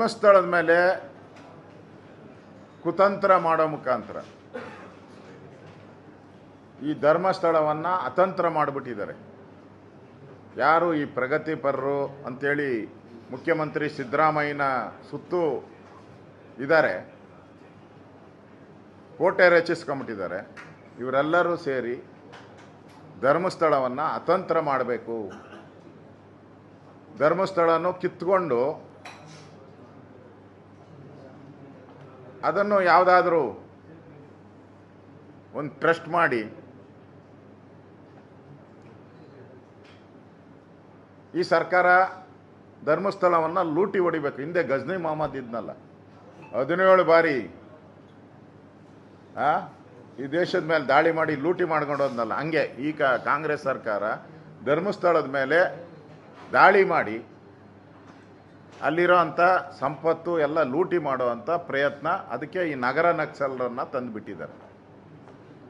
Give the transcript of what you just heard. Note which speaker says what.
Speaker 1: ಧರ್ಮಸ್ಥಳದ ಮೇಲೆ ಕುತಂತ್ರ ಮಾಡೋ ಮುಖಾಂತರ. ಈ ಧರ್ಮಸ್ಥಳವನ್ನು ಅತಂತ್ರ ಮಾಡಿಬಿಟ್ಟಿದ್ದಾರೆ. ಯಾರು ಈ ಪ್ರಗತಿಪರರು ಅಂತೇಳಿ ಮುಖ್ಯಮಂತ್ರಿ ಸಿದ್ದರಾಮಯ್ಯನ ಸುತ್ತು ಇದ್ದಾರೆ, ಕೋಟೆ ರಚಿಸ್ಕೊಂಬಿಟ್ಟಿದ್ದಾರೆ ಇವರೆಲ್ಲರೂ ಸೇರಿ ಧರ್ಮಸ್ಥಳವನ್ನು ಅತಂತ್ರ ಮಾಡಬೇಕು. ಧರ್ಮಸ್ಥಳನೂ ಕಿತ್ಕೊಂಡು ಅದನ್ನು ಯಾವುದಾದ್ರೂ ಒಂದು ಟ್ರಸ್ಟ್ ಮಾಡಿ. ಈ ಸರ್ಕಾರ ಧರ್ಮಸ್ಥಳವನ್ನು ಲೂಟಿ ಹೊಡಿಬೇಕು. ಹಿಂದೆ ಗಜ್ನಿ ಮೊಹಮ್ಮದ್ ಇದ್ನಲ್ಲ. ಹದಿನೇಳು ಬಾರಿ ಈ ದೇಶದ ಮೇಲೆ ದಾಳಿ ಮಾಡಿ ಲೂಟಿ ಮಾಡ್ಕೊಂಡು ಹೋದ್ನಲ್ಲ ಹಂಗೆ ಈಗ ಕಾಂಗ್ರೆಸ್ ಸರ್ಕಾರ ಧರ್ಮಸ್ಥಳದ ಮೇಲೆ ದಾಳಿ ಮಾಡಿ ಅಲ್ಲಿರೋ ಅಂಥ ಸಂಪತ್ತು ಎಲ್ಲ ಲೂಟಿ ಮಾಡೋ ಅಂಥ ಪ್ರಯತ್ನ ಅದಕ್ಕೆ ಈ ನಗರ ನಕ್ಸಲರನ್ನು ತಂದುಬಿಟ್ಟಿದ್ದಾರೆ.